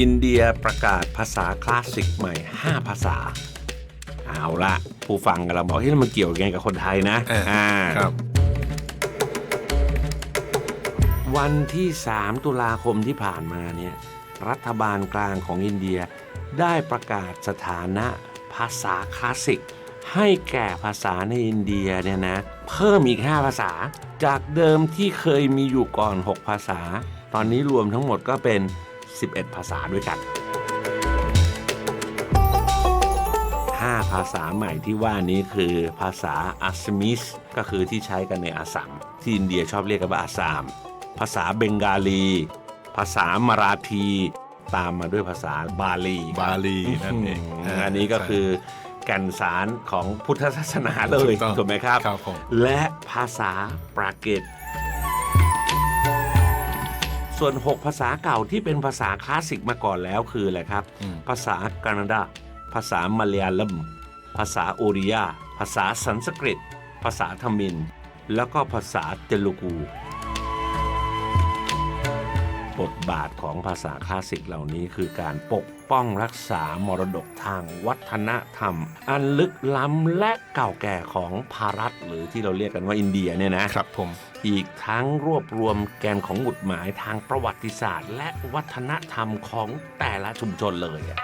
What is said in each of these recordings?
อินเดียประกาศภาษาคลาสสิกใหม่ 5 ภาษา เอาละผู้ฟังกำลังบอกเฮ้ยแล้วมันเกี่ยวยังไงกับคนไทยนะอ่าอ่าครับ วันที่ 3 ตุลาคมที่ผ่านมาเนี่ยรัฐบาลกลางของอินเดียได้ประกาศสถานะภาษาคลาสสิก ให้แก่ภาษาในอินเดียเนี่ยนะเพิ่มอีก 5 ภาษา จากเดิมที่เคยมีอยู่ก่อน 6 ภาษา ตอนนี้รวมทั้งหมดก็เป็น 11 ภาษาด้วยกัน 5 ภาษาใหม่ที่ว่านี้คือภาษาอัสมิสก็คือที่ใช้กันในอาสัมที่อินเดียชอบเรียกกันว่าอาสาม ภาษาเบงกาลี ภาษามาราทีตามมาด้วยภาษาบาลี บาลีนั่นเองอืมอันนี้ก็คือแก่นสารของพุทธศาสนาเลยถูกต้องถูกไหมครับครับผมและภาษาปราเกต ส่วน 6 ภาษาเก่าที่เป็นภาษาคลาสสิกมาก่อนแล้วคืออะไรครับ อืม ภาษากานาดา ภาษามาลายัลมภาษาโอริยา ภาษาสันสกฤต ภาษาทมิน แล้วก็ภาษาเตลูกู บทบาทของภาษาคลาสสิกเหล่านี้คือการปกป้องรักษามรดกทางวัฒนธรรม อันลึกล้ำและเก่าแก่ของภารัตหรือที่เราเรียกกันว่าอินเดียเนี่ยนะครับผมอีกทั้งรวบรวมแกนของหมุดหมายทางประวัติศาสตร์ และวัฒนธรรมของแต่ละชุมชนเลยอะ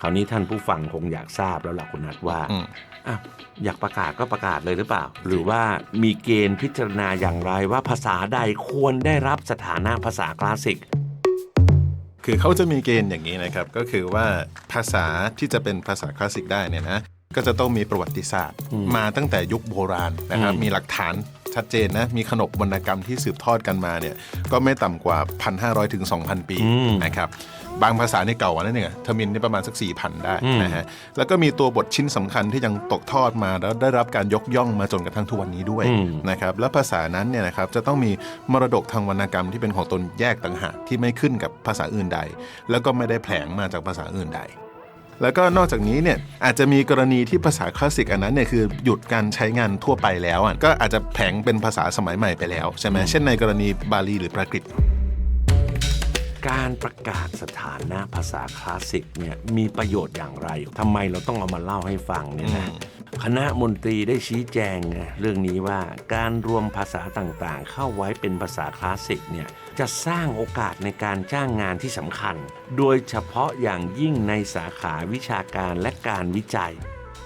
คราวนี้ท่านผู้ฟังคงอยากทราบแล้วล่ะคุณนัทว่าอืมอะอยากประกาศก็ประกาศเลยหรือเปล่า หรือว่ามีเกณฑ์พิจารณาอย่างไรว่าภาษาใดควรได้รับสถานะภาษาคลาสสิก คือเขาจะมีเกณฑ์อย่างนี้นะครับ ก็คือว่าภาษาที่จะเป็นภาษาคลาสสิกได้เนี่ยนะก็จะต้องมีประวัติศาสตร์อืมมาตั้งแต่ยุคโบราณนะครับอืมมีหลักฐานชัดเจนนะมีขนบวรรณกรรมที่สืบทอดกันมาเนี่ยก็ไม่ต่ำกว่า 1,500ถึง2,000 ปีนะครับ บางภาษาในเก่ากว่านั้นเนี่ยทมินนี่ประมาณสัก4,000ได้นะฮะแล้วก็มีตัวบทชิ้นสำคัญที่ยังตกทอดมาแล้วได้รับการยกย่องมาจนกระทั่งทุกวันนี้ด้วยอืมนะครับและภาษานั้นเนี่ยนะครับจะต้องมีมรดกทางวรรณกรรมที่เป็นของตนแยกต่างหากที่ไม่ขึ้นกับภาษาอื่นใด แล้วก็ไม่ได้แผลงมาจากภาษาอื่นใดแล้วก็นอกจากนี้เนี่ยอาจจะมีกรณีที่ภาษาคลาสสิกอันนั้นเนี่ยคือหยุดการใช้งานทั่วไปแล้วอะก็อาจจะแผลงเป็นภาษาสมัยใหม่ไปแล้วใช่ไหมเช่นในกรณีบาลีหรือปรากฤต การประกาศสถานะภาษาคลาสสิกเนี่ยมีประโยชน์อย่างไรทำไมเราต้องเอามาเล่าให้ฟังเนี่ยนะคณะมนตรีได้ชี้แจงไงเรื่องนี้ว่าการรวมภาษาต่างๆ เข้าไว้เป็นภาษาคลาสสิกเนี่ยจะสร้างโอกาสในการจ้างงานที่สำคัญ โดยเฉพาะอย่างยิ่งในสาขาวิชาการและการวิจัย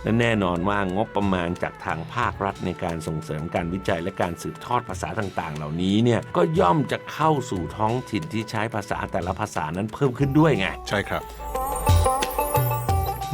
และแน่นอนว่างบประมาณจากทางภาครัฐในการส่งเสริมการวิจัยและการสืบทอดภาษาต่างๆ เหล่านี้เนี่ยก็ย่อมจะเข้าสู่ท้องถิ่นที่ใช้ภาษาแต่ละภาษานั้นเพิ่มขึ้นด้วยไง ใช่ครับ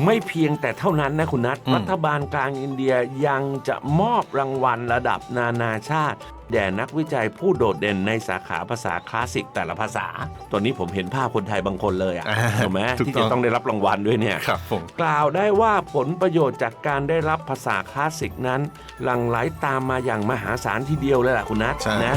ไม่เพียงแต่เท่านั้นนะคุณนัทอืมรัฐบาลกลางอินเดียยังจะมอบรางวัลระดับนานาชาติ แด่นักวิจัยผู้โดดเด่นในสาขาภาษาคลาสสิกแต่ละภาษาตัวนี้ผมเห็นภาพคนไทยบางคนเลยอะอ่าถูกไหมถูกที่ต้จะองต้องได้รับรางวัลด้วยเนี่ยครับผมกล่าวได้ว่าผลประโยชน์จากการได้รับภาษาคลาสสิกนั้น หลั่งไหลตามมาอย่างมหาศาลทีเดียวเลยล่ะคุณนัทใช่นะ